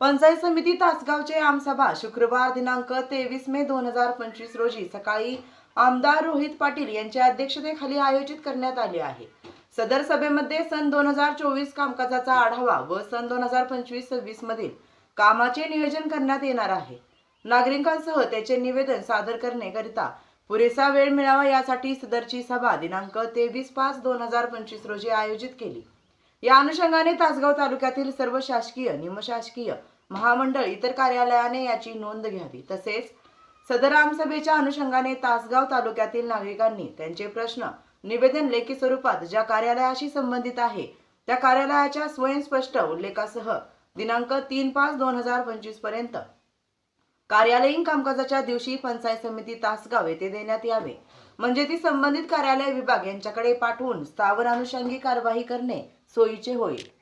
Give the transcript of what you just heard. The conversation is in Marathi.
पंचायत समिती तासगावचे आमसभा शुक्रवार दिनांक तेवीस मे दोन हजार पंचवीस रोजी सकाळी आमदार रोहित पाटील यांच्या अध्यक्षतेखाली आयोजित करण्यात आले आहे. सदर सभेमध्ये सन दोन हजार चोवीस कामकाजाचा आढावा व सन दोन हजार पंचवीस सव्वीस मधील कामाचे नियोजन करण्यात येणार आहे. नागरिकांसह त्याचे निवेदन सादर करण्याकरिता पुरेसा वेळ मिळावा यासाठी सदरची सभा दिनांक तेवीस पाच दोन हजार पंचवीस रोजी आयोजित केली. या अनुषंगाने तासगाव तालुक्यातील सर्व शासकीय निमशासकीय महामंडळ इतर कार्यालयाने याची नोंद घ्यावी. तसेच सदर आमसभेच्या अनुषंगाने तासगाव तालुक्यातील नागरिकांनी त्यांचे प्रश्न निवेदन लेखी स्वरूपात ज्या कार्यालयाशी संबंधित आहे त्या कार्यालयाच्या स्वयंस्पष्ट उल्लेखासह दिनांक तीन पाच दोन हजार पंचवीसपर्यंत कार्यालयीन कामकाजाच्या दिवशी पंचायत समिती तासगाव येथे देण्यात यावे. म्हणजे ती संबंधित कार्यालय विभाग यांच्याकडे पाठवून स्थावर अनुषंगिक कारवाई करणे सोयीचे होईल.